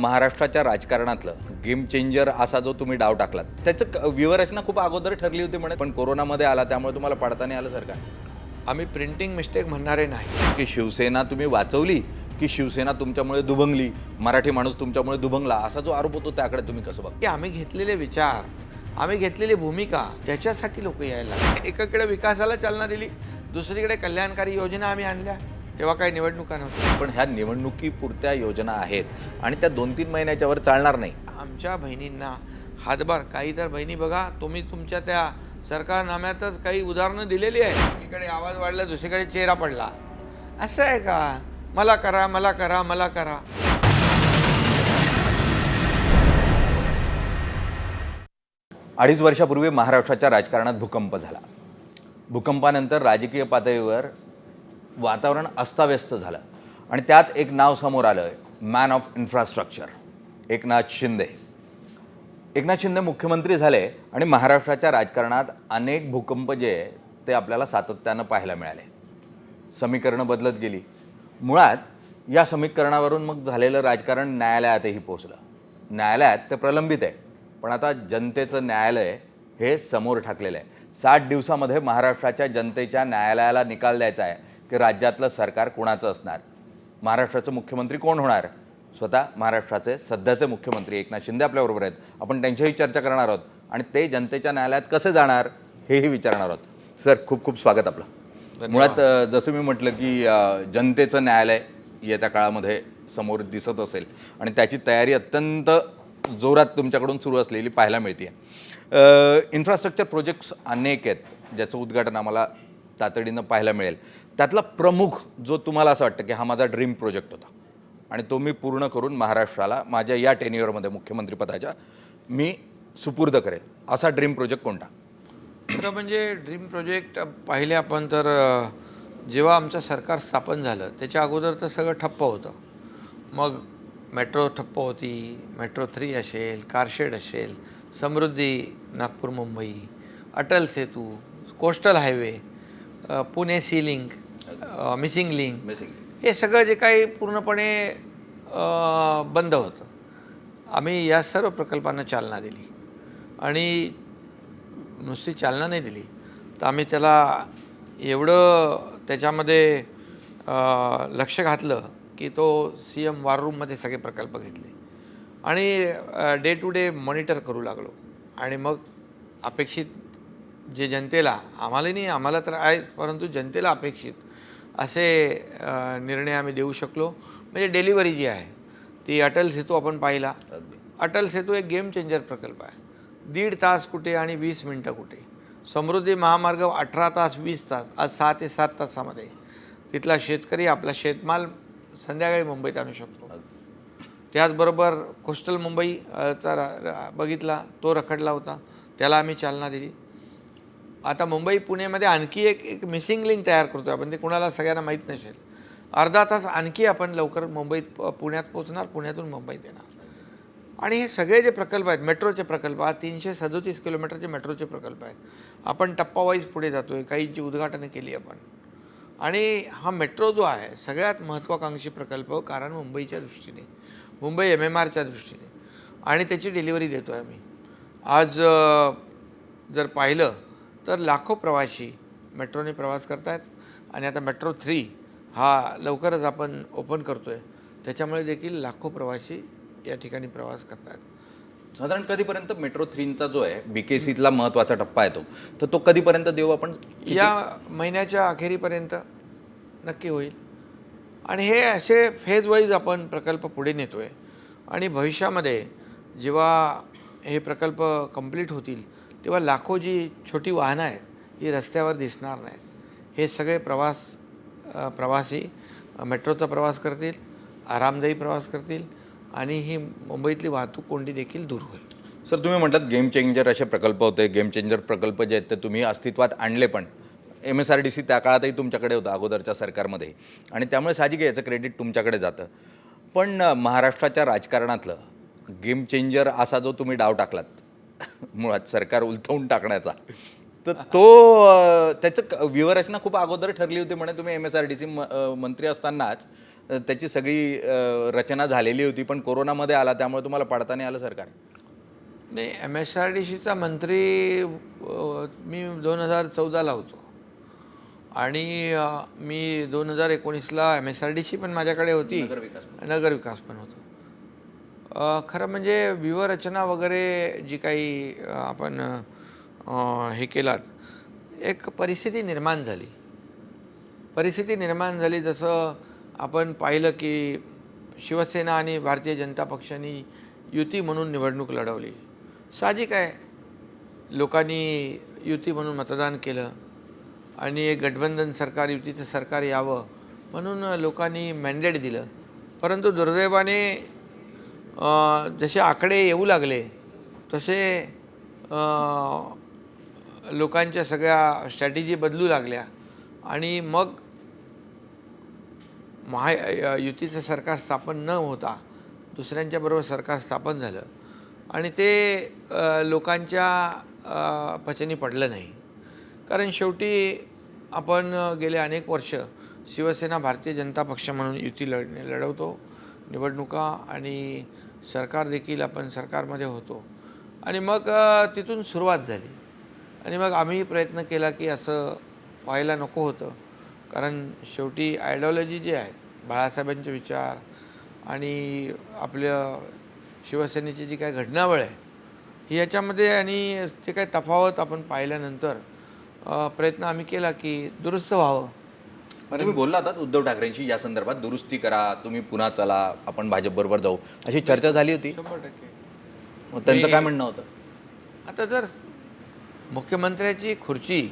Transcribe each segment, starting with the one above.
महाराष्ट्राच्या राजकारणातलं game changer असा जो तुम्ही डाव टाकलात. त्याचं व्यूहरचना खूप अगोदर ठरली होती म्हणे पण कोरोनामध्ये आला त्यामुळे तुम्हाला पडता नाही आलं सरकार आम्ही प्रिंटिंग मिस्टेक म्हणणारे नाही. की शिवसेना तुम्ही वाचवली की शिवसेना तुमच्यामुळे दुभंगली मराठी माणूस तुमच्यामुळे दुभंगला असा जो आरोप होतो त्याकडे तुम्ही कसं बघता? की आम्ही घेतलेले विचार आम्ही घेतलेली भूमिका त्याच्यासाठी लोक यायला. एकाकडे विकासाला चालना दिली दुसरीकडे कल्याणकारी योजना आम्ही आणल्या. तेव्हा काही निवडणुका नव्हत्या. पण ह्या निवडणुकीपुरत्या योजना आहेत आणि त्या दोन तीन महिन्याच्या वर चालणार नाही. आमच्या बहिणींना हातभार काही तर बहिणी बघा तुम्ही तुमच्या त्या सरकारनाम्यातच काही उदाहरणं दिलेली आहे इकडे आवाज वाढला दुसरीकडे चेहरा पडला. असं आहे का? मला करा मला करा मला करा. अडीच वर्षापूर्वी महाराष्ट्राच्या राजकारणात भूकंप झाला. भूकंपानंतर राजकीय पातळीवर वातावरण अस्ताव्यस्त झालं. आणि त्यात एक नाव समोर आलं man of infrastructure Eknath Shinde. Eknath Shinde मुख्यमंत्री झाले आणि महाराष्ट्राच्या राजकारणात अनेक भूकंप जे ते आपल्याला सातत्यानं पाहायला मिळाले. समीकरणं बदलत गेली. मुळात या समीकरणावरून मग झालेलं राजकारण न्यायालयातही पोचलं. न्यायालयात ते प्रलंबित आहे. पण आता जनतेचं न्यायालय हे समोर ठाकलेलं आहे. साठ दिवसामध्ये महाराष्ट्राच्या जनतेच्या न्यायालयाला निकाल द्यायचा आहे. की राज्यातलं सरकार कोणाचं असणार? महाराष्ट्राचं मुख्यमंत्री कोण होणार? स्वतः महाराष्ट्राचे सध्याचे मुख्यमंत्री एकनाथ शिंदे आपल्याबरोबर आहेत. आपण त्यांच्याही चर्चा करणार आहोत. आणि ते जनतेच्या न्यायालयात कसे जाणार हेही विचारणार आहोत. सर खूप खूप स्वागत आपलं. मुळात जसं मी म्हटलं की जनतेचं न्यायालय येत्या काळामध्ये समोर दिसत असेल. आणि त्याची तयारी अत्यंत जोरात तुमच्याकडून सुरू असलेली पाहायला मिळते इन्फ्रास्ट्रक्चर प्रोजेक्ट्स अनेक आहेत ज्याचं उद्घाटन आम्हाला तातडीनं पाहायला मिळेल. त्यातला प्रमुख जो तुम्हाला असं वाटतं की हा माझा ड्रीम प्रोजेक्ट होता आणि तो मी पूर्ण करून महाराष्ट्राला माझ्या या टेन्युअरमध्ये मुख्यमंत्रीपदाच्या मी सुपूर्द करेल. असा ड्रीम प्रोजेक्ट कोणता? खरं म्हणजे ड्रीम प्रोजेक्ट पाहिले आपण तर जेव्हा आमचं सरकार स्थापन झालं त्याच्या अगोदर तर सगळं ठप्प होतं. मग मेट्रो ठप्प होती मेट्रो थ्री असेल कारशेड असेल Samruddhi Nagpur Mumbai Atal Setu coastal highway Pune sea link missing link Missing हे सगळं जे काही पूर्णपणे बंद होतं. आम्ही या सर्व प्रकल्पांना चालना दिली. आणि नुसती चालना नाही दिली. तर आम्ही त्याला एवढं त्याच्यामध्ये लक्ष घातलं की तो सी एम वार रूममध्ये सगळे प्रकल्प घेतले. आणि डे टू डे मॉनिटर करू लागलो. आणि मग अपेक्षित जे जनतेला आम्हाला नाही आम्हाला तर आहे परंतु जनतेला अपेक्षित असे निर्णय आम्ही देऊ शकलो. म्हणजे डिलिव्हरी जी आहे ती अटल सेतू आपण पाहिला. अटल सेतू एक गेम चेंजर प्रकल्प आहे. दीड तास कुठे आणि वीस मिनटं कुठे? समृद्धी महामार्ग अठरा तास वीस तास आज सहा ते सात तासामध्ये. तिथला शेतकरी आपला शेतमाल संध्याकाळी मुंबईत आणू शकतो. त्याचबरोबर कोस्टल मुंबई अ, चा रा- रा- बघितला तो रखडला होता. त्याला आम्ही चालना दिली. आता मुंबई पुणेमध्ये आणखी एक एक मिसिंग लिंक तयार करतो आपण ते कुणाला सगळ्यांना माहीत नसेल. अर्धा तास आणखी आपण लवकर मुंबईत पुण्यात पोहोचणार पुण्यातून मुंबईत येणार. आणि हे सगळे जे प्रकल्प आहेत मेट्रोचे प्रकल्प हा तीनशे सदोतीस किलोमीटरचे मेट्रोचे प्रकल्प आहेत. आपण टप्पावाईज पुढे जातो आहे काहींची उद्घाटनं केली आपण. आणि हा मेट्रो जो आहे सगळ्यात महत्त्वाकांक्षी प्रकल्प कारण मुंबईच्या दृष्टीने मुंबई एम एम आरच्या दृष्टीने. आणि त्याची डिलिव्हरी देतो आहे आम्ही. आज जर पाहिलं तर लाखो प्रवासी मेट्रोने प्रवास करतायत आणि आता मेट्रो थ्री हा लवकरच आपण ओपन करतो आहे त्याच्यामुळे देखील लाखो प्रवासी या ठिकाणी प्रवास करतायत. साधारण कधीपर्यंत मेट्रो थ्रीचा जो आहे बी के सीतला महत्त्वाचा टप्पा आहे तो? तर तो कधीपर्यंत देऊ आपण? या महिन्याच्या अखेरीपर्यंत नक्की होईल. आणि हे असे फेज वाईज आपण प्रकल्प पुढे नेतो आहे आणि भविष्यामध्ये जेव्हा हे प्रकल्प कंप्लीट होतील तेव्हा लाखो जी छोटी वाहनं आहेत ही रस्त्यावर दिसणार नाहीत. हे सगळे प्रवास प्रवासी मेट्रोचा प्रवास करतील आरामदायी प्रवास करतील आणि ही मुंबईतली वाहतूक कोंडी देखील दूर होईल. सर तुम्ही म्हटलात गेम चेंजर असे प्रकल्प होते गेम चेंजर प्रकल्प जे आहेत ते तुम्ही अस्तित्वात आणले पण M S R D C त्या काळातही तुमच्याकडे होतं अगोदरच्या सरकारमध्ये आणि त्यामुळे साहजिक याचं क्रेडिट तुमच्याकडे जातं. पण महाराष्ट्राच्या राजकारणातलं गेम चेंजर असा जो तुम्ही डाव टाकलात मुळात सरकार उलथवून टाकण्याचा. तर तो त्याचं व्यूहरचना खूप अगोदर ठरली होती म्हणे तुम्ही M S R D C मंत्री असतानाच. त्याची सगळी रचना झालेली होती पण कोरोनामध्ये आला त्यामुळे तुम्हाला पाडता नाही आलं सरकार. नाही एम एस आर डी सीचा मंत्री मी दोन हजार चौदाला होतो. आणि मी दोन हजार एकोणीसला M S R D C पण माझ्याकडे होती. नगरविकास नगर विकास पण होतो. खरं म्हणजे व्यूहरचना वगैरे जी काही आपण हे केलात एक परिस्थिती निर्माण झाली. परिस्थिती निर्माण झाली जसं आपण पाहिलं की शिवसेना आणि भारतीय जनता पक्षाने युती म्हणून निवडणूक लढवली. साहजिक आहे. लोकांनी युती म्हणून मतदान केलं आणि एक गठबंधन सरकार युतीचं सरकार यावं म्हणून लोकांनी मॅन्डेट दिलं. परंतु दुर्दैवाने जसे आकडे येऊ लागले तसे लोकांच्या सगळ्या स्ट्रॅटेजी बदलू लागल्या. आणि मग महा युतीचं सरकार स्थापन न होता दुसऱ्यांच्याबरोबर सरकार स्थापन झालं. आणि ते लोकांच्या पचनी पडलं नाही. कारण शेवटी आपण गेले अनेक वर्ष शिवसेना भारतीय जनता पक्ष म्हणून युती लढ लढवतो निवडणुका आणि सरकार देखील आपण सरकारमध्ये होतो. आणि मग तिथून सुरुवात झाली. आणि मग आम्ही प्रयत्न केला की असं व्हायला नको होतं. कारण शेवटी आयडिओलॉजी जी आहे बाळासाहेबांचे विचार आणि आपल्या शिवसेनेची जी काही घटनावळ आहे ही याच्यामध्ये आणि ते काही तफावत आपण पाहिल्यानंतर प्रयत्न आम्ही केला की दुरुस्त व्हावं. तुम्ही बोलला होतात उद्धव ठाकरेंशी या संदर्भात दुरुस्ती करा तुम्ही पुन्हा चला आपण भाजपबरोबर जाऊ. अशी चर्चा झाली होती? शंभर टक्के. मग त्यांचं काय म्हणणं होतं? आता जर मुख्यमंत्र्याची खुर्ची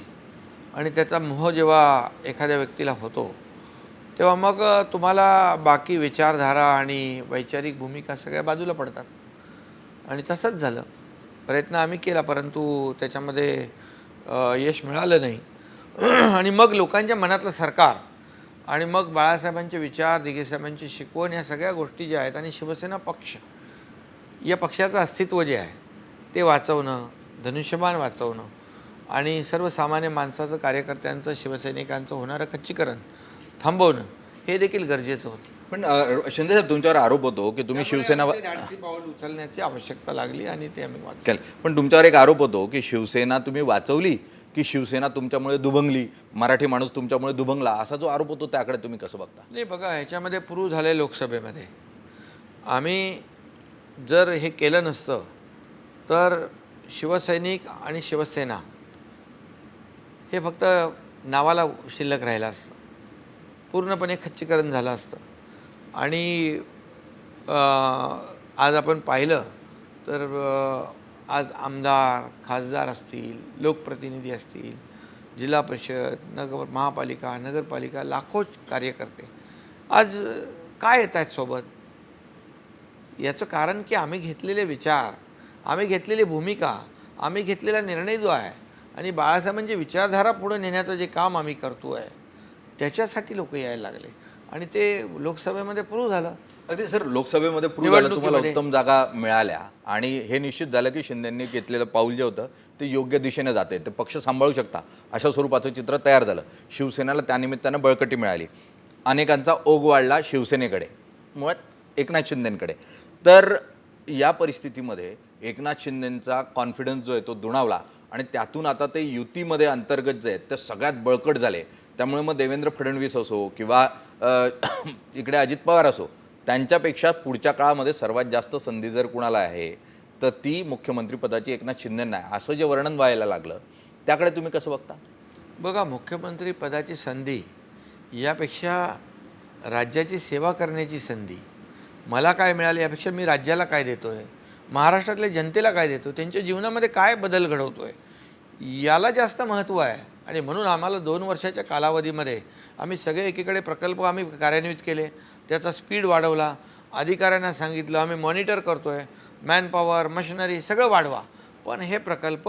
आणि त्याचा मोह जेव्हा एखाद्या व्यक्तीला होतो तेव्हा मग तुम्हाला बाकी विचारधारा आणि वैचारिक भूमिका सगळ्या बाजूला पडतात. आणि तसंच झालं. प्रयत्न आम्ही केला परंतु त्याच्यामध्ये यश मिळालं नाही. आणि मग लोकांच्या मनातलं सरकार आणि मग बाळासाहेबांचे विचार दिगेसाहेबांची शिकवण या सगळ्या गोष्टी ज्या आहेत आणि शिवसेना पक्ष या पक्षाचं अस्तित्व जे आहे ते वाचवणं धनुष्यबाण वाचवणं आणि सर्वसामान्य माणसाचं कार्यकर्त्यांचं शिवसैनिकांचं होणारं खच्चीकरण थांबवणं हे देखील गरजेचं होतं. पण अ, शिंदे साहेब तुमच्यावर आरोप होतो की तुम्ही शिवसेना पाऊल उचलण्याची आवश्यकता लागली आणि ते आम्ही केलं पण तुमच्यावर एक आरोप होतो की शिवसेना तुम्ही वाचवली की शिवसेना तुमच्यामुळे दुभंगली मराठी माणूस तुमच्यामुळे दुभंगला असा जो आरोप होतो त्याकडे तुम्ही कसं बघता? नाही बघा ह्याच्यामध्ये प्रूव्ह झाले लोकसभेमध्ये. आम्ही जर हे केलं नसतं तर शिवसैनिक आणि शिवसेना हे फक्त नावाला शिल्लक राहिलं असतं. पूर्णपणे खच्चीकरण झालं असतं. आणि आज आपण पाहिलं तर आज आमदार खासदार असतील लोकप्रतिनिधी असतील जिल्हा परिषद नगर महापालिका नगरपालिका लाखो कार्यकर्ते. आज काय येत आहेत सोबत? याचं कारण की आम्ही घेतलेले विचार आम्ही घेतलेली भूमिका आम्ही घेतलेला निर्णय जो आहे आणि बाळासाहेबांची म्हणजे विचारधारा पुढे नेण्याचं जे काम आम्ही करतो आहे त्याच्यासाठी लोक यायला लागले. आणि ते लोकसभेमध्ये प्रूव्ह झालं. अगदी सर लोकसभेमध्ये प्रूव्ह झालं तुम्हाला. उत्तम जागा मिळाल्या. आणि हे निश्चित झालं की शिंदेंनी घेतलेलं पाऊल जे होतं ते योग्य दिशेने जाते. ते पक्ष सांभाळू शकता. अशा स्वरूपाचं चित्र तयार झालं. शिवसेनेला त्यानिमित्तानं बळकटी मिळाली. अनेकांचा ओघ वाढला शिवसेनेकडे. मुळात एकनाथ शिंदेंकडे. तर या परिस्थितीमध्ये एकनाथ शिंदेंचा कॉन्फिडन्स जो आहे तो दुणावला. आणि त्यातून आता ते युतीमध्ये अंतर्गत जे आहेत ते सगळ्यात बळकट झाले. त्यामुळे मग देवेंद्र फडणवीस असो किंवा इकडे अजित पवार असो त्यांच्यापेक्षा पुढच्या काळामध्ये सर्वात जास्त संधी जर कुणाला आहे तर ती मुख्यमंत्रीपदाची एकनाथ शिंदेंना आहे असं जे वर्णन व्हायला लागलं त्याकडे तुम्ही कसं बघता? बघा मुख्यमंत्रीपदाची संधी यापेक्षा राज्याची सेवा करण्याची संधी मला काय मिळाली यापेक्षा मी राज्याला काय देतो आहे महाराष्ट्रातल्या जनतेला काय देतो त्यांच्या जीवनामध्ये काय बदल घडवतो आहे याला जास्त महत्त्व आहे. आणि म्हणून आम्हाला दोन वर्षाच्या कालावधीमध्ये आम्ही सगळे एकीकडे प्रकल्प आम्ही कार्यान्वित केले. त्याचा स्पीड वाढवला. अधिकाऱ्यांना सांगितलं आम्ही मॉनिटर करतो आहे मॅनपॉवर मशिनरी सगळं वाढवा. पण हे प्रकल्प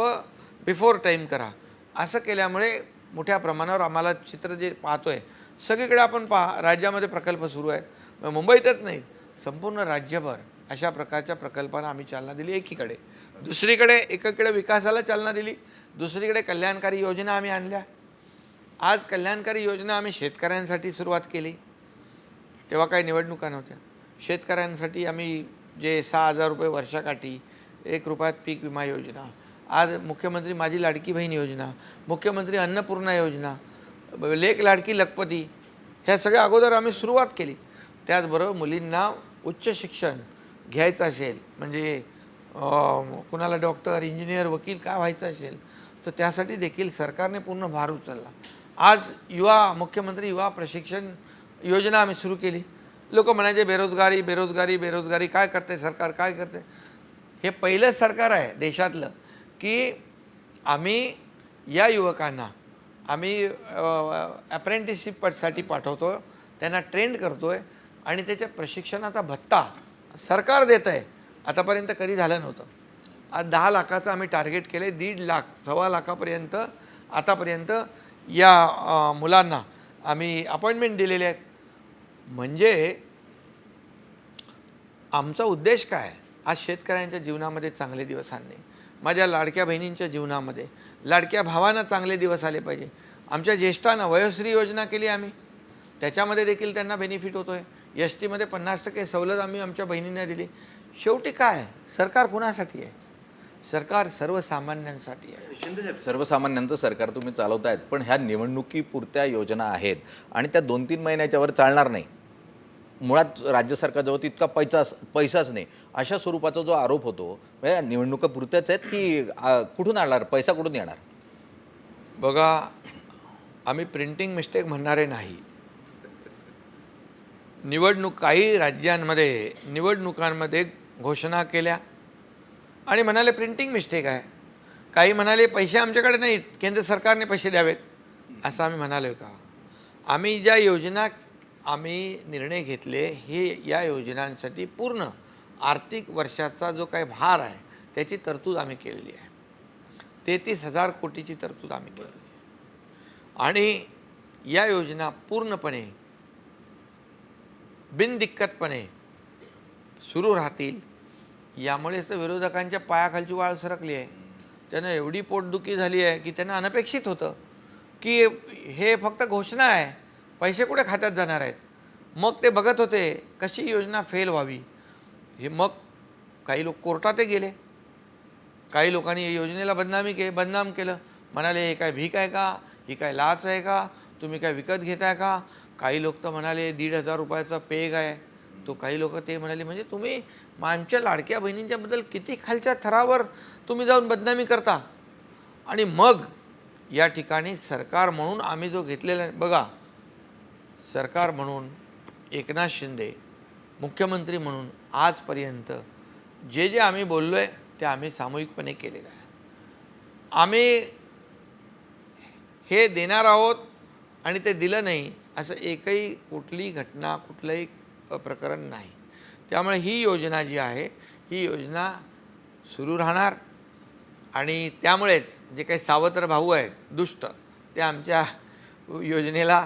बिफोर टाईम करा. असं केल्यामुळे मोठ्या प्रमाणावर आम्हाला चित्र जे पाहतो आहे सगळीकडे आपण पहा राज्यामध्ये प्रकल्प सुरू आहेत. मग मुंबईतच नाही संपूर्ण राज्यभर अशा प्रकारच्या प्रकल्पांना आम्ही चालना दिली एकीकडे. दुसरीकडे एकीकडे विकासाला चालना दिली. दुसरीकडे कल्याणकारी योजना आम्ही आणल्या. आज कल्याणकारी योजना आम्ही शेतकऱ्यांसाठी सुरुवात केली. तेव्हा काही निवडणुका नव्हत्या. शेतकऱ्यांसाठी आम्ही जे सहा हजार रुपये वर्षाकाठी एक रुपयात पीक विमा योजना आज मुख्यमंत्री माझी लाडकी बहीण योजना मुख्यमंत्री अन्नपूर्णा योजना लेख लेक लाडकी लखपती ह्या सगळ्या अगोदर आम्ही सुरुवात केली. त्याचबरोबर मुलींना उच्च शिक्षण घ्यायचं असेल म्हणजे कुणाला डॉक्टर इंजिनियर वकील काय व्हायचं असेल तर त्यासाठी देखील सरकारने पूर्ण भार उचलला. आज युवा मुख्यमंत्री युवा प्रशिक्षण योजना आम्ही सुरू केली. लोक म्हणायचे बेरोजगारी बेरोजगारी बेरोजगारी काय करते सरकार काय करते? हे पहिलं सरकार आहे देशातलं की आम्ही या युवकांना आम्ही अप्रेंटिसशिपसाठी पाठवतो त्यांना ट्रेंड करतो आहे आणि त्याच्या प्रशिक्षणाचा भत्ता सरकार देतं आहे आतापर्यंत कधी झालं नव्हतं. आज दहा लाखाचं आम्ही टार्गेट केलं आहे दीड लाख सव्वा लाखापर्यंत आतापर्यंत या मुलांना आम्ही अपॉइंटमेंट दिलेले आहेत. म्हणजे आमचा उद्देश काय? आहे? आज शेतकऱ्यांच्या जीवनामध्ये चांगले दिवस आणणे. माझ्या लाडक्या बहिणींच्या जीवनामध्ये. लाडक्या भावांना चांगले दिवस आले पाहिजे. आमच्या ज्येष्ठांना वयोश्री योजना केली आम्ही. त्याच्यामध्ये देखील त्यांना बेनिफिट होतो आहे एस टीमध्ये पन्नास टक्के सवलत आम्ही आमच्या बहिणींना दिली. शेवटी काय? सरकार कुणासाठी आहे? सरकार सर्वसामान्यांसाठी आहे. शिंदेसाहेब सर्वसामान्यांचं सरकार तुम्ही चालवतायत पण ह्या निवडणुकीपुरत्या योजना आहेत आणि त्या दोन तीन महिन्याच्यावर चालणार नाही. मुळात राज्य सरकारजवळ तितका पैसा पैसाच नाही. अशा स्वरूपाचा जो आरोप होतो म्हणजे निवडणुका पुरत्याच आहेत की कुठून आणणार? पैसा कुठून येणार? बघा आम्ही प्रिंटिंग मिस्टेक म्हणणारे नाही. निवडणूक काही राज्यांमध्ये निवडणुकांमध्ये घोषणा केल्या. आणि म्हणाले प्रिंटिंग मिस्टेक आहे. काही म्हणाले पैसे आमच्याकडे नाहीत. केंद्र सरकारने पैसे द्यावेत. असं आम्ही म्हणालो का? आम्ही ज्या योजना आम्ही निर्णय घेतले हे या योजनांसाठी पूर्ण आर्थिक वर्षाचा जो काही भार आहे त्याची तरतूद आम्ही केलेली आहे. तेहतीस हजार कोटीची तरतूद आम्ही केली आणि या योजना पूर्णपणे बिनदिक्कतपणे सुरू राहतील यामुळेच तर विरोधकांच्या पायाखालची वाळ सरकली आहे. त्यांना एवढी पोटदुखी झाली आहे की त्यांना अनपेक्षित होतं की हे फक्त घोषणा आहे. पैसे कुठे खात्यात जाणार आहेत? मग ते बघत होते कशी योजना फेल व्हावी? हे मग काही लोक कोर्टात गेले. काही लोकांनी या योजनेला बदनामी के बदनाम केलं. म्हणाले हे काय भीक आहे का? ही काय लाच आहे का? तुम्ही काय विकत घेताय का? काही लोक तर म्हणाले दीड हजार रुपयाचा पेग आहे. तो काही लोक ते म्हणाले म्हणजे तुम्ही मग आमच्या लाडक्या बहिणींच्याबद्दल किती खालच्या थरावर तुम्ही जाऊन बदनामी करता? आणि मग या ठिकाणी सरकार म्हणून आम्ही जो घेतलेला आहे बघा सरकार म्हणून एकनाथ शिंदे मुख्यमंत्री म्हणून आजपर्यंत जे जे आम्ही बोललो आहे ते आम्ही सामूहिकपणे केलेलं आहे. आम्ही हे देणार आहोत आणि ते दिलं नाही असं एकही कुठली घटना कुठलंही प्रकरण नाही. त्यामुळे ही योजना जी आहे ही योजना सुरू राहणार आणि त्यामुळेच जे काही सावत्र भाऊ आहेत दुष्ट ते आमच्या योजनेला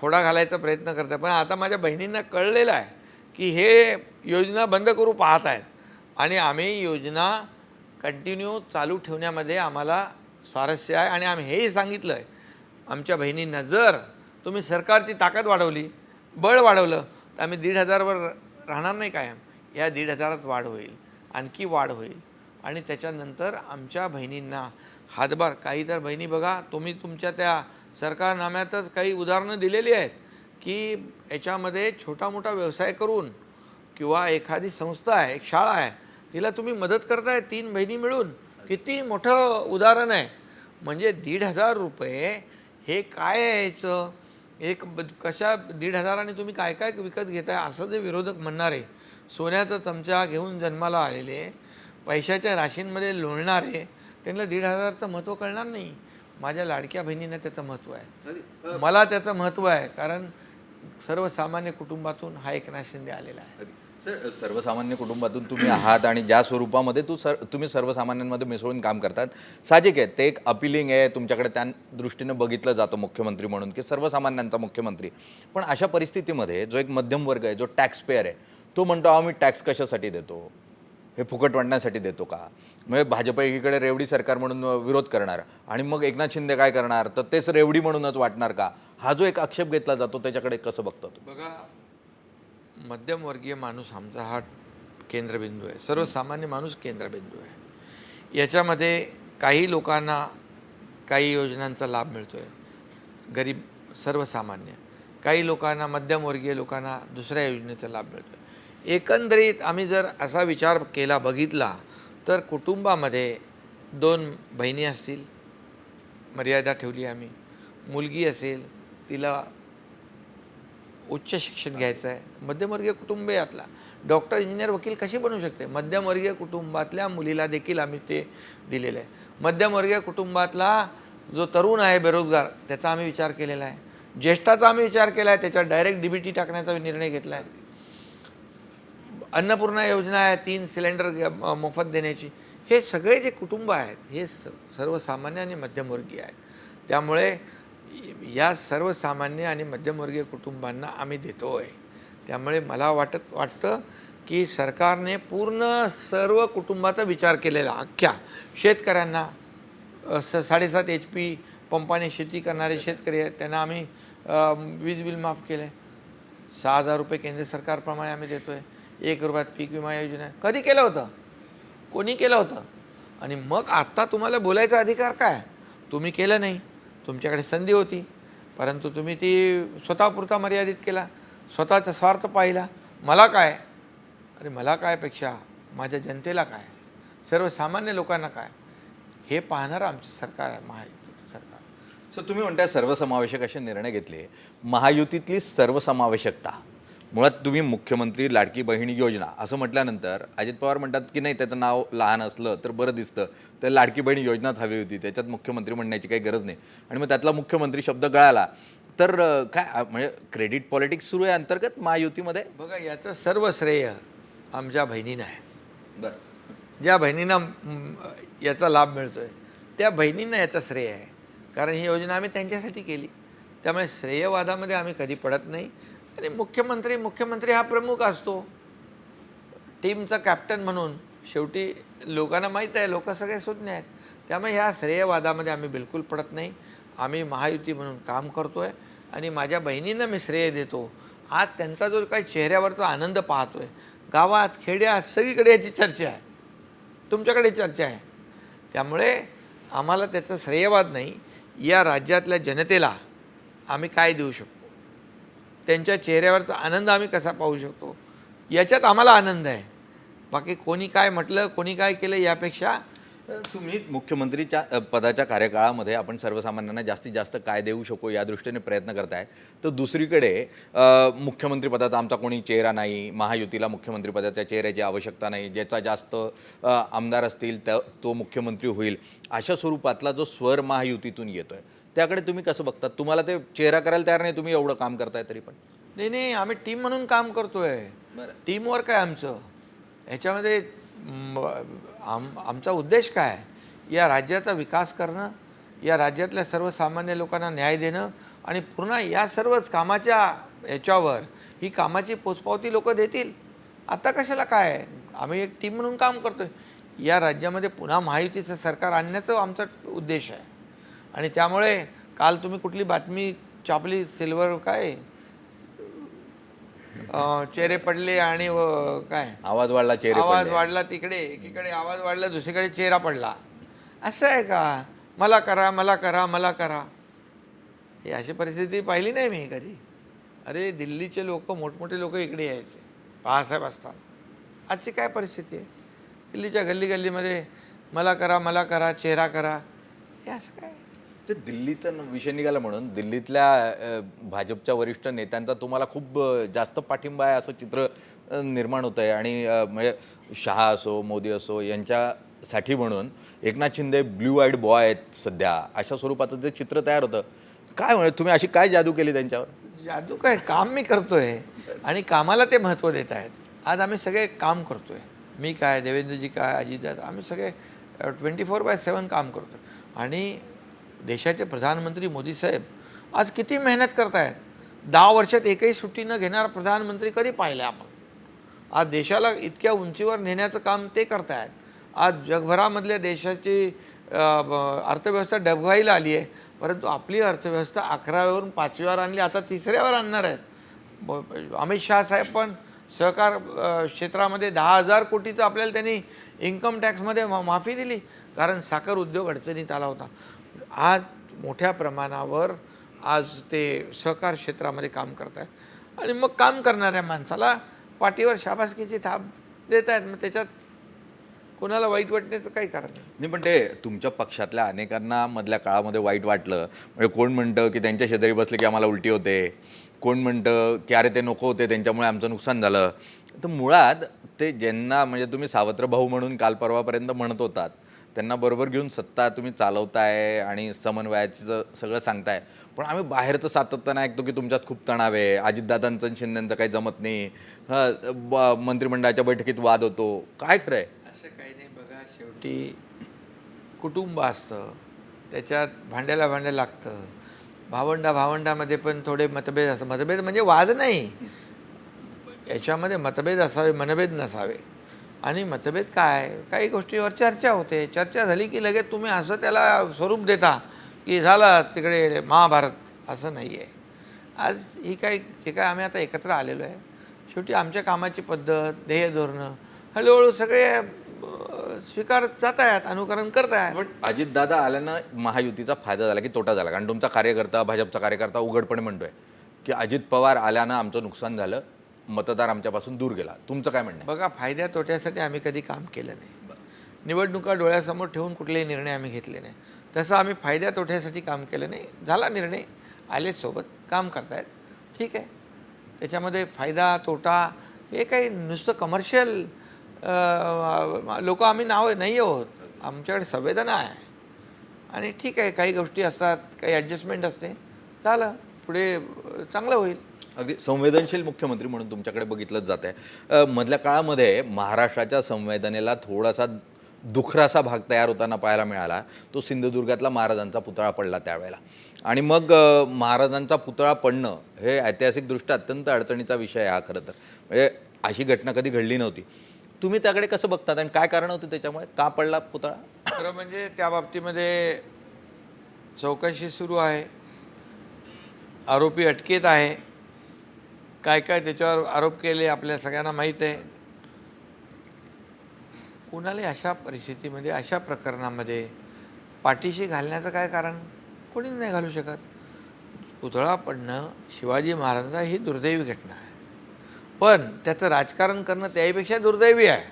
खोडा घालायचा प्रयत्न करतात पण आता माझ्या बहिणींना कळलेलं आहे की हे योजना बंद करू पाहत आहेत. आणि आम्ही योजना कंटिन्यू चालू ठेवण्यामध्ये आम्हाला स्वारस्य आहे. आणि आम्ही हेही सांगितलं आहे आमच्या बहिणींना जर तुम्ही सरकारची ताकद वाढवली बळ वाढवलं तर आम्ही दीड हजारवर राहणार नाही कायम. या दीड हजारात वाढ होईल. आणखी वाढ होईल. आणि त्याच्यानंतर आमच्या बहिणींना हातभार काही तर बहिणी बघा तुम्ही तुमच्या त्या सरकारनाम्यातच काही उदाहरणं दिलेली आहेत की याच्यामध्ये छोटा मोठा व्यवसाय करून किंवा एखादी संस्था आहे एक शाळा आहे तिला तुम्ही मदत करताय तीन बहिणी मिळून किती मोठं उदाहरण आहे. म्हणजे दीड हजार रुपये हे काय याचं? एक कशा दीड हजाराने तुम्ही काय काय विकत घेताय असं जे विरोधक म्हणणार आहे सोन्याचा चमचा घेऊन जन्माला आलेले पैशाच्या राशींमध्ये लोळणारे त्यांना दीड हजारचं महत्त्व कळणार नाही. माझ्या लाडक्या बहिणींना त्याचं महत्त्व आहे. मला त्याचं महत्त्व आहे कारण सर्वसामान्य कुटुंबातून हा एकनाथ शिंदे आलेला आहे. सर सर्वसामान्य कुटुंबातून तुम्ही आहात आणि ज्या स्वरूपामध्ये तू सर तुम्ही सर्वसामान्यांमध्ये मिसळून काम करतात साहजिक आहे ते एक अपिलिंग आहे तुमच्याकडे त्या दृष्टीनं बघितलं जातं मुख्यमंत्री म्हणून की सर्वसामान्यांचा मुख्यमंत्री. पण अशा परिस्थितीमध्ये जो एक मध्यम वर्ग आहे जो टॅक्स पेअर आहे तो म्हणतो आम्ही टॅक्स कशासाठी देतो? हे फुकट वाटण्यासाठी देतो का? म्हणजे भाजप एकीकडे रेवडी सरकार म्हणून विरोध करणार आणि मग एकनाथ शिंदे काय करणार? तर तेच रेवडी म्हणूनच वाटणार का? हा जो एक आक्षेप घेतला जातो त्याच्याकडे कसं बघता बघा मध्यमवर्गीय माणूस आमचा हा केंद्रबिंदू आहे. सर्वसामान्य माणूस केंद्रबिंदू आहे. याच्यामध्ये काही लोकांना काही योजनांचा लाभ मिळतो आहे गरीब सर्वसामान्य. काही लोकांना मध्यमवर्गीय लोकांना दुसऱ्या योजनेचा लाभ मिळतो आहे एकंदरीत आम्ही जर असा विचार केला बघितला तर कुटुंबामध्ये दोन बहिणी असतील मर्यादा ठेवली आम्ही. मुलगी असेल तिला उच्च शिक्षण घ्यायचं आहे. मध्यमवर्गीय कुटुंब यातला. डॉक्टर इंजिनियर वकील कशी बनू शकते? मध्यमवर्गीय कुटुंबातल्या मुलीला देखील आम्ही ते दिलेलं आहे. मध्यमवर्गीय कुटुंबातला जो तरुण आहे बेरोजगार त्याचा आम्ही विचार केलेला आहे. ज्येष्ठाचा आम्ही विचार केला आहे त्याच्यात डायरेक्ट डी टाकण्याचा निर्णय घेतला आहे. अन्नपूर्णा योजना आहे तीन सिलेंडर मोफत देण्याची. हे सगळे जे कुटुंब आहेत हे स सर्वसामान्य आणि मध्यमवर्गीय आहेत. त्यामुळे या सर्वसामान्य आणि मध्यमवर्गीय कुटुंबांना आम्ही देतो आहे त्यामुळे मला वाटत वाटतं की सरकारने पूर्ण सर्व कुटुंबाचा विचार केलेला अख्ख्या शेतकऱ्यांना स साडेसात एच पी पंपाने शेती करणारे शेतकरी आहेत त्यांना आम्ही वीज बिल माफ केलं. आहे सहा हजार रुपये केंद्र सरकारप्रमाणे आम्ही देतो आहे एक रुपयात पीक विमा योजना कधी केलं होतं? कोणी केलं होतं? आणि मग आत्ता तुम्हाला बोलायचा अधिकार काय? तुम्ही केलं नाही. तुमच्याकडे संधी होती. परंतु तुम्ही ती स्वतःपुरता मर्यादित केला. स्वतःचा स्वार्थ पाहिला. मला काय? अरे मला कायपेक्षा माझ्या जनतेला काय? सर्वसामान्य लोकांना काय? हे पाहणारं आमचं सरकार आहे महायुतीचं सरकार. सो तुम्ही म्हणताय सर्वसमावेशक असे निर्णय घेतले. महायुतीतली सर्वसमावेशकता. मुळात तुम्ही मुख्यमंत्री लाडकी बहिणी योजना असं म्हटल्यानंतर अजित पवार म्हणतात की नाही त्याचं नाव लहान असलं तर बरं दिसतं. तर लाडकी बहिणी योजनाच हवी होती त्याच्यात मुख्यमंत्री म्हणण्याची काही गरज नाही. आणि मग त्यातला मुख्यमंत्री शब्द गळाला. तर काय म्हणजे क्रेडिट पॉलिटिक्स सुरू आहे अंतर्गत महायुतीमध्ये? बघा याचं सर्व श्रेय आमच्या बहिणीनं आहे. बरं. ज्या बहिणींना याचा लाभ मिळतो आहे त्या बहिणींना याचं श्रेय आहे. कारण ही योजना आम्ही त्यांच्यासाठी केली. त्यामुळे श्रेयवादामध्ये आम्ही कधी पडत नाही. आणि मुख्यमंत्री मुख्यमंत्री हा प्रमुख असतो. टीमचा कॅप्टन म्हणून शेवटी लोकांना माहीत आहे लोक सगळे सुज्ञ आहेत. त्यामुळे ह्या श्रेयवादामध्ये आम्ही बिलकुल पडत नाही. आम्ही महायुती म्हणून काम करतो आहे आणि माझ्या बहिणींना मी श्रेय देतो. आज त्यांचा जो काही चेहऱ्यावरचा आनंद पाहतो आहे गावात खेड्यात सगळीकडे याची चर्चा आहे. तुमच्याकडे चर्चा आहे. त्यामुळे आम्हाला त्याचं श्रेयवाद नाही. या राज्यातल्या जनतेला आम्ही काय देऊ शकतो? त्यांच्या चेहऱ्यावरचा आनंद आम्ही कसा पाहू शकतो? याच्यात आम्हाला आनंद आहे. बाकी कोणी काय म्हटलं कोणी काय केलं यापेक्षा तुम्ही मुख्यमंत्रीच्या पदाच्या कार्यकाळामध्ये आपण सर्वसामान्यांना जास्तीत जास्त काय देऊ शकू या दृष्टीने प्रयत्न करताय. तर दुसरीकडे मुख्यमंत्रीपदाचा आमचा कोणी चेहरा नाही महायुतीला मुख्यमंत्रीपदाच्या चेहऱ्याची आवश्यकता नाही ज्याचा जास्त आमदार असतील त्या तो मुख्यमंत्री होईल. अशा स्वरूपातला जो स्वर महायुतीतून येतो आहे त्याकडे तुम्ही कसं बघतात? तुम्हाला ते चेहरा करायला तयार नाही तुम्ही एवढं काम करताय तरी पण. नाही नाही आम्ही टीम म्हणून काम करतोय. टीमवर्क आहे आमचं. ह्याच्यामध्ये आम आमचा उद्देश काय? या राज्याचा विकास करणं या राज्यातल्या सर्वसामान्य लोकांना न्याय देणं आणि पुन्हा या सर्वच कामाच्या ह्याच्यावर ही कामाची पोचपावती लोक देतील. आता कशाला काय? आहे आम्ही एक टीम म्हणून काम करतोय. या राज्यामध्ये पुन्हा महायुतीचं सरकार आणण्याचं आमचा उद्देश आहे. आणि त्यामुळे काल तुम्ही कुठली बातमी छापली? सिल्वर काय? चेहरे पडले आणि व- काय? आवाज वाढला चेहरे आवाज. वाढला तिकडे एकीकडे आवाज वाढला दुसरीकडे चेहरा पडला. असं आहे का? मला करा मला करा मला करा. ही अशी परिस्थिती पाहिली नाही मी कधी. अरे दिल्लीचे लोक मोठमोठे लोक इकडे यायचे बाळासाहेब असताना. आजची काय परिस्थिती आहे? दिल्लीच्या गल्ली गल्लीमध्ये मला करा मला करा चेहरा करा. हे असं काय? ते दिल्लीचा विषय निघाला म्हणून दिल्लीतल्या भाजपच्या वरिष्ठ नेत्यांचा तुम्हाला खूप जास्त पाठिंबा आहे असं चित्र निर्माण होतं आहे आणि म्हणजे शहा असो मोदी असो यांच्यासाठी म्हणून Eknath Shinde blue eyed boy आहेत सध्या. अशा स्वरूपाचं जे चित्र तयार होतं काय म्हणजे तुम्ही अशी काय जादू केली त्यांच्यावर? जादू काय? काम मी करतोय आणि कामाला ते महत्त्व देत आहेत. आज आम्ही सगळे काम करतोय. मी काय देवेंद्रजी काय अजितदादा आम्ही सगळे ट्वेंटी फोर बाय सेवन काम करतो आणि देशाचे प्रधानमंत्री मोदी साहेब आज किती मेहनत करतायत? दहा वर्षात एकही सुट्टी न घेणारा प्रधानमंत्री कधी पाहिलं आपण? आज देशाला इतक्या उंचीवर नेण्याचं काम ते करतायत. आज जगभरामधल्या देशाची ब- अर्थव्यवस्था डबघाईला आली आहे. परंतु आपली अर्थव्यवस्था अकराव्यावरून पाचव्यावर आणली आता तिसऱ्यावर आणणार आहेत. ब- अमित शहा साहेब पण सहकार क्षेत्रामध्ये दहा हजार कोटीचं आपल्याला त्यांनी इन्कम टॅक्समध्ये मा माफी दिली. कारण साखर उद्योग अडचणीत आला होता. आज मोठ्या प्रमाणावर आज ते सहकार क्षेत्रामध्ये काम करत आहे आणि मग काम करणाऱ्या माणसाला पाठीवर शाबासकीची थाप देत आहेत मग त्याच्यात कोणाला वाईट वाटण्याचं काही कारण नाही. नाही पण ते तुमच्या पक्षातल्या अनेकांना मधल्या काळामध्ये वाईट वाटलं. म्हणजे कोण म्हणतं की त्यांच्या शेजारी बसले की आम्हाला उलटी होते? कोण म्हणतं की अरे ते नको होते त्यांच्यामुळे आमचं नुकसान झालं? तर मुळात ते ज्यांना म्हणजे तुम्ही सावत्र भाऊ म्हणून काल परवापर्यंत म्हणत होतात त्यांना बरोबर घेऊन सत्ता तुम्ही चालवताय आणि समन्वयाचं सगळं सांगताय. पण आम्ही बाहेरचं सातत्यानं ऐकतो की तुमच्यात खूप तणाव आहे. अजितदादांचं आणि शिंदेचं काही जमत नाही. हं, ब- मंत्रिमंडळाच्या बैठकीत वाद होतो. काय खरं आहे असं काही नाही. बघा शेवटी कुटुंब असतं. त्याच्यात भांड्याला भांड्या लागतं. भावंडा भावंडामध्ये पण थोडे मतभेद असं मतभेद म्हणजे वाद नाही. याच्यामध्ये मतभेद असावे मनभेद नसावे. आणि मतभेद काय? काही गोष्टीवर चर्चा होते. चर्चा झाली की लगेच तुम्ही असं त्याला स्वरूप देता की झालं तिकडे महाभारत. असं नाही आहे आज ही काय जे काय आम्ही आता एकत्र आलेलो आहे. शेवटी आमच्या कामाची पद्धत ध्येय धोरणं हळूहळू सगळे स्वीकार स्वीकारत जात आहेत अनुकरण करत आहेत पण अजितदादा आल्यानं महायुतीचा फायदा झाला की तोटा झाला. कारण तुमचा कार्यकर्ता भाजपचा कार्यकर्ता उघडपणे म्हणतोय की अजित पवार आल्यानं आमचं नुकसान झालं. मतदार आमच्यापासून दूर गेला. तुमचं काय म्हणणं बघा फायद्या तोट्यासाठी आम्ही कधी काम केलं नाही. निवडणुका डोळ्यासमोर ठेवून कुठलेही निर्णय आम्ही घेतले नाही. तसं आम्ही फायद्या तोट्यासाठी काम केलं नाही. झाला निर्णय. आले सोबत काम करतायत. ठीक आहे. त्याच्यामध्ये फायदा तोटा हे काही नुसतं कमर्शियल लोक आम्ही नाव नाही आहोत. आमच्याकडे संवेदना आहे. आणि ठीक आहे काही गोष्टी असतात काही ॲडजस्टमेंट असते. झालं. पुढे चांगलं होईल. अगदी संवेदनशील मुख्यमंत्री म्हणून तुमच्याकडे बघितलंच जात आहे मधल्या काळामध्ये महाराष्ट्राच्या संवेदनेला थोडासा दुखरासा भाग तयार होताना पाहायला मिळाला. तो सिंधुदुर्गातला महाराजांचा पुतळा पडला त्यावेळेला. आणि मग महाराजांचा पुतळा पडणं हे ऐतिहासिकदृष्ट्या अत्यंत अडचणीचा विषय आहे हा खरं तर. म्हणजे अशी घटना कधी घडली नव्हती. तुम्ही त्याकडे कसं बघतात आणि काय कारण होतं त्याच्यामुळे? का पडला पुतळा? खरं म्हणजे त्या बाबतीमध्ये चौकशी सुरू आहे. आरोपी अटकेत आहे. काय काय त्याच्यावर आरोप केले आपल्या सगळ्यांना माहीत आहे. कुणाला अशा परिस्थितीमध्ये अशा प्रकरणामध्ये पाठीशी घालण्याचं काय कारण? कोणीच नाही घालू शकत. पुतळा पडणं शिवाजी महाराजांचा ही दुर्दैवी घटना आहे. पण त्याचं राजकारण करणं त्याहीपेक्षा दुर्दैवी आहे.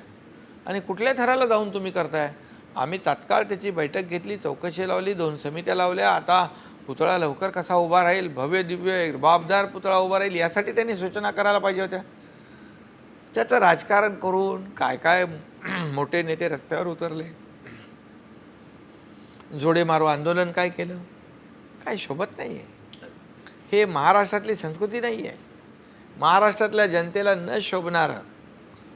आणि कुठल्या थराला जाऊन तुम्ही करताय? आम्ही तात्काळ त्याची बैठक घेतली चौकशी लावली दोन समित्या लावल्या. आता पुतळा लवकर कसा उभा राहील? भव्य दिव्य बाबदार पुतळा उभा राहील यासाठी त्यांनी सूचना करायला पाहिजे होत्या. त्याचं राजकारण करून काय काय मोठे नेते रस्त्यावर उतरले. जोडे मारो आंदोलन काय केलं? काय शोभत नाही आहे हे महाराष्ट्रातली संस्कृती नाही आहे महाराष्ट्रातल्या जनतेला न शोभणारं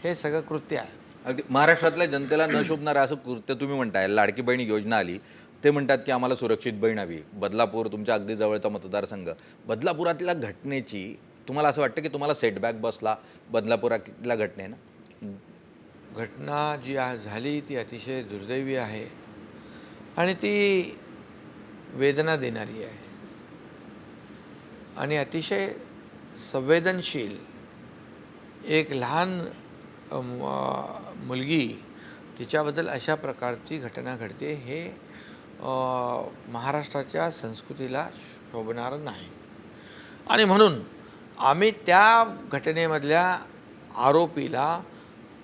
हे सगळं कृत्य आहे. अगदी महाराष्ट्रातल्या जनतेला न शोभणारं असं कृत्य तुम्ही म्हणताय. लाडकी बहिणी योजना आली. ते म्हणतात की आम्हाला सुरक्षित बहीण हवी. बदलापूर तुमच्या अगदी जवळचा मतदारसंघ. बदलापुरातल्या घटनेची तुम्हाला असं वाटतं की तुम्हाला सेटबॅक बसला बदलापुरातल्या घटनेनं घटना जी झाली ती अतिशय दुर्दैवी आहे आणि ती वेदना देणारी आहे. आणि अतिशय संवेदनशील एक लहान मुलगी तिच्याबद्दल अशा प्रकारची घटना घडते हे महाराष्ट्राच्या संस्कृतीला शोभणारं नाही. आणि म्हणून आम्ही त्या घटनेमधल्या आरोपीला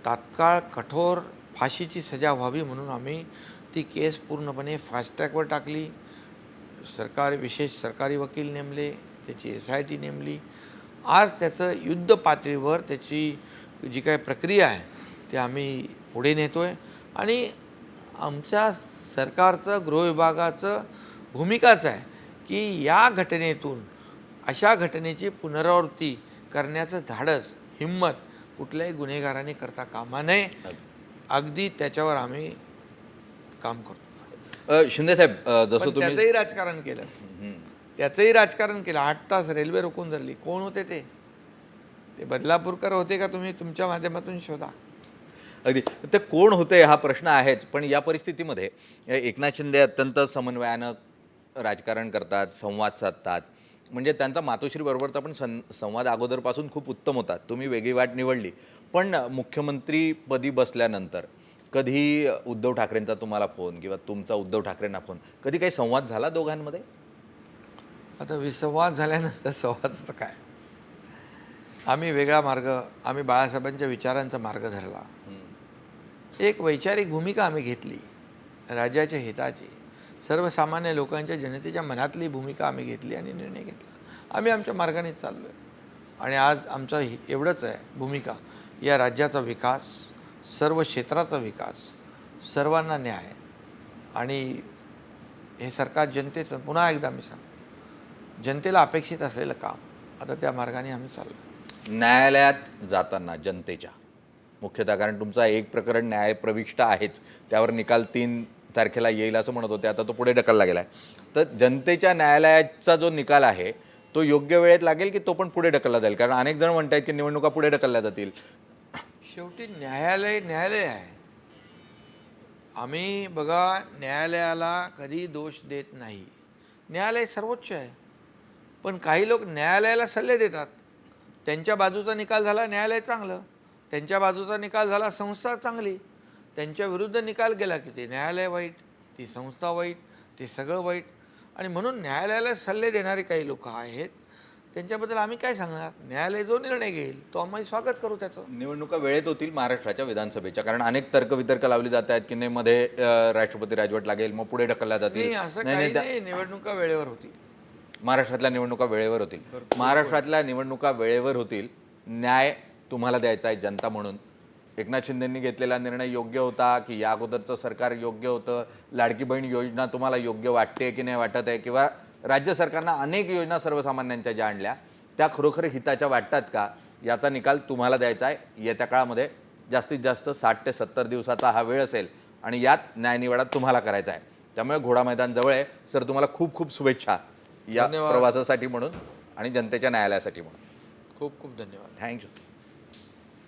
तात्काळ कठोर फाशीची सजा व्हावी म्हणून आम्ही ती केस पूर्णपणे फास्ट ट्रॅकवर टाकली. सरकार विशेष सरकारी वकील नेमले त्याची एस आय टी नेमली. आज त्याचं युद्ध पातळीवर त्याची जी काही प्रक्रिया आहे ते आम्ही पुढे नेतो आहे आणि आमच्या सरकारचं गृहविभागाचं भूमिकाच आहे की या घटनेतून अशा घटनेची पुनरावृत्ती करण्याचं धाडस हिंमत कुठल्याही गुन्हेगाराने करता कामा नये. अगदी त्याच्यावर आम्ही काम करतो. शिंदेसाहेब जसं त्याचंही राजकारण केलं. त्याचंही राजकारण केलं. आठ तास रेल्वे रोखून धरली. कोण होते ते? ते बदलापूरकर होते का तुम्ही? तुमच्या माध्यमातून शोधा. अगदी. ते कोण होते हा प्रश्न आहेच. पण या परिस्थितीमध्ये एकनाथ शिंदे अत्यंत समन्वयानं राजकारण करतात संवाद साधतात. म्हणजे त्यांचा मातोश्रीबरोबरचा पण सं संवाद अगोदरपासून खूप उत्तम होता. तुम्ही वेगळी वाट निवडली. पण मुख्यमंत्रीपदी बसल्यानंतर कधी उद्धव ठाकरेंचा तुम्हाला फोन किंवा तुमचा उद्धव ठाकरेंना फोन कधी काही संवाद झाला दोघांमध्ये? आता विसंवाद झाल्यानंतर संवादाचं काय? आम्ही वेगळा मार्ग आम्ही बाळासाहेबांच्या विचारांचा मार्ग धरला. एक वैचारिक भूमिका आम्ही घेतली राज्याच्या हिताची. सर्वसामान्य लोकांच्या जनतेच्या मनातली भूमिका आम्ही घेतली आणि निर्णय घेतला. आम्ही आमच्या मार्गाने चाललो आहे आणि आज आमचं हे- एवढंच आहे भूमिका. या राज्याचा विकास सर्व क्षेत्राचा विकास सर्वांना न्याय. आणि हे सरकार जनतेचं पुन्हा एकदा मी सांग जनतेला अपेक्षित असलेलं काम आता त्या मार्गाने आम्ही चाललो न्यायालयात जाताना जनतेच्या मुख्यतः कारण तुमचा एक प्रकरण न्यायप्रविष्ट आहेच. त्यावर निकाल तीन तारखेला येईल असं म्हणत होते. आता तो पुढे ढकलला गेला आहे तर जनतेच्या न्यायालयाचा जो निकाल आहे तो योग्य वेळेत लागेल की तो पण पुढे ढकलला जाईल? कारण अनेक जण म्हणत आहेत की निवडणुका पुढे ढकलल्या जातील. शेवटी न्यायालय न्यायालय आहे. आम्ही बघा न्यायालयाला कधी दोष देत नाही. न्यायालय सर्वोच्च आहे. पण काही लोक न्यायालयाला सल्ले देतात. त्यांच्या बाजूचा निकाल झाला न्यायालय चांगलं. त्यांच्या बाजूचा निकाल झाला संस्था चांगली. त्यांच्या विरुद्ध निकाल गेला की ते न्यायालय वाईट ती संस्था वाईट ते सगळं वाईट. आणि म्हणून न्यायालयाला सल्ले देणारे काही लोक आहेत त्यांच्याबद्दल आम्ही काय सांगणार? न्यायालय जो निर्णय घेईल तो आम्ही स्वागत करू त्याचं. निवडणुका वेळेत होतील महाराष्ट्राच्या विधानसभेच्या कारण अनेक तर्कवितर्क लावली जात आहेत की नाही मध्ये राष्ट्रपती राजवट लागेल मग पुढे ढकलल्या जातील. असं काही नाही, निवडणुका वेळेवर होती महाराष्ट्रातल्या निवडणुका वेळेवर होतील. महाराष्ट्रातल्या निवडणुका वेळेवर होतील. न्याय तुम्हाला द्यायचा आहे जनता म्हणून. एकनाथ शिंदेंनी घेतलेला निर्णय योग्य होता की या अगोदरचं सरकार योग्य होतं? लाडकी बहीण योजना तुम्हाला योग्य वाटते की नाही वाटत आहे? किंवा राज्य सरकारनं अनेक योजना सर्वसामान्यांच्या ज्या आणल्या त्या खरोखर हिताच्या वाटतात का? याचा निकाल तुम्हाला द्यायचा आहे. येत्या काळामध्ये जास्तीत जास्त साठ ते सत्तर दिवसाचा हा वेळ असेल आणि यात न्यायनिवाडा तुम्हाला करायचा आहे. त्यामुळे घोडा मैदान जवळ आहे. सर तुम्हाला खूप खूप शुभेच्छा या. प्रवासासाठी म्हणून आणि जनतेच्या न्यायालयासाठी म्हणून. खूप खूप धन्यवाद. थँक्यू.